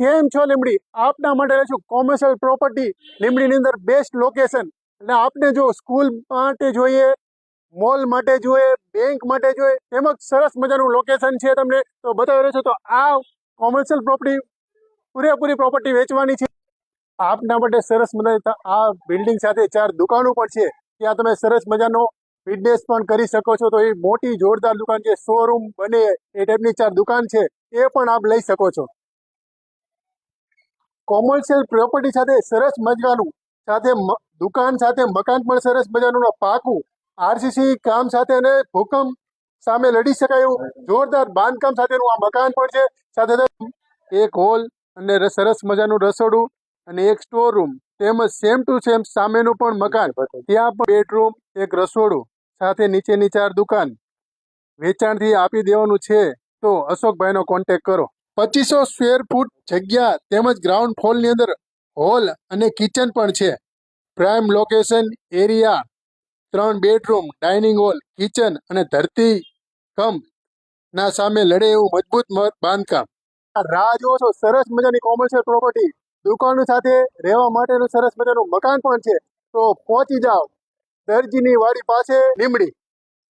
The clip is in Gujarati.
કેમ છો લીમડી? આપના માટે છું કોમર્શિયલ પ્રોપર્ટી લીમડીની અંદર બેસ્ટ લોકેશન એટલે આપને જો સ્કૂલ માટે જોઈએ મોલ માટે જોઈએ બેંક માટે જોઈએ તેમજ સરસ મજાનું લોકેશન છે તમને તો બતાવી રહ્યો છું. તો આ કોમર્શિયલ પ્રોપર્ટી પૂરેપૂરી પ્રોપર્ટી વેચવાની છે. આપના માટે સરસ મજાની આ બિલ્ડિંગ સાથે ચાર દુકાનો પણ છે. ત્યાં તમે સરસ મજાનો બિઝનેસ પણ કરી શકો છો. તો એ મોટી જોરદાર દુકાન છે. શોરૂમ બને એ ટાઈપની ચાર દુકાન છે. એ પણ આપ લઈ શકો છો. કોમર્શિયલ પ્રોપર્ટી સાથે સરસ મજાનું, સાથે દુકાન સાથે મકાન પણ સરસ મજાનું પાકું, આરસીસી કામ સાથે અને ભૂકંપ સામે લડી શકાય. એવું જોરદાર બાંધકામ સાથેનું આ મકાન પણ છે. સાથે એક હોલ અને સરસ મજાનું રસોડું અને એક સ્ટોર રૂમ તેમજ સેમ ટુ સેમ સામેનું પણ મકાન. ત્યાં પણ બેડરૂમ એક રસોડું, સાથે નીચેની ચાર દુકાન. વેચાણથી આપી દેવાનું છે. તો અશોકભાઈનો કોન્ટેક કરો. પચીસો સ્ક્વેર ફૂટ જગ્યા તેમજ ગ્રાઉન્ડ ફ્લોરની અંદર હોલ અને કિચન પણ છે. પ્રાઇમ લોકેશન એરિયા ત્રણ બેડરૂમ ડાઇનિંગ હોલ કિચન અને ધરતી કમ ના સામે લડે એવું મજબૂત બાંધકામ. રાહ જુઓ છો, સરસ મજાની કોમર્શિયલ પ્રોપર્ટી દુકાનો સાથે રહેવા માટેનું સરસ મજાનું મકાન પણ છે. તો પહોંચી જાઓ. દરજીની વાડી પાસે લીમડી.